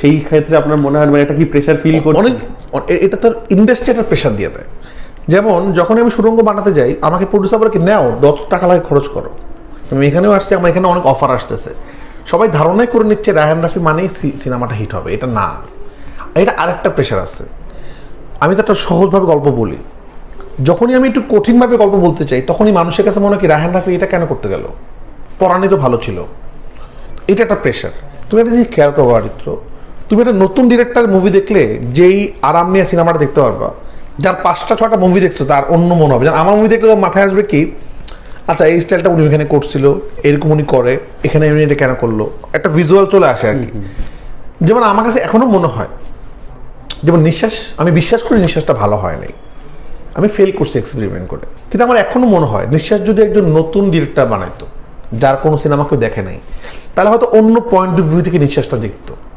সেই ক্ষেত্রে আপনার মনে হয় মানে এটা কি প্রেশার ফিল করছে? অনেক এটা তার ইন্ডাস্ট্রি একটা প্রেশার দিয়ে দেয়। যেমন যখন আমি সুরঙ্গ বানাতে যাই আমাকে প্রডিউসার বলে কি নাও দশ টাকা লাগে খরচ করো। আমি এখানেও আসছি আমার এখানে অনেক অফার আসতেছে। সবাই ধারণাই করে নিচ্ছে রায়হান রাফি মানেই সিনেমাটা হিট হবে। এটা না। এটা আরেকটা প্রেশার আছে। আমি তো একটা সহজভাবে গল্প বলি। যখনই আমি একটু কঠিনভাবে গল্প বলতে চাই তখনই মানুষের কাছে মনে হয় কি রায়হান রাফি এটা কেন করতে গেল? পড়ানি তো ভালো ছিল। এটা একটা প্রেশার তুমি একটা জিনিস খেয়াল করব আদিত্য তুমি একটা নতুন ডিরেক্টর মুভি দেখলে যেই আরাম নিয়ে সিনেমাটা দেখতে পারবা। যার পাঁচটা ছটা মুভি দেখছ তার অন্য মনে হবে। আমার মুভি দেখলে মাথায় আসবে কি আচ্ছা এই স্টাইলটা উনি এখানে করছিল এরকম উনি করে এখানে উনি এটা কেন করল? একটা ভিজুয়াল চলে আসে আর কি। যেমন আমার কাছে এখনও মনে হয় যেমন নিঃশ্বাস আমি বিশ্বাস করি নিঃশ্বাসটা ভালো হয় নাই। আমি ফেল করছি এক্সপেরিমেন্ট করে। কিন্তু আমার এখনও মনে হয় নিঃশ্বাস যদি একজন নতুন ডিরেক্টর বানাইতো যার কোনো সিনেমা কেউ দেখে নাই তাহলে হয়তো অন্য পয়েন্ট অফ ভিউ থেকে নিঃশ্বাসটা দেখতো।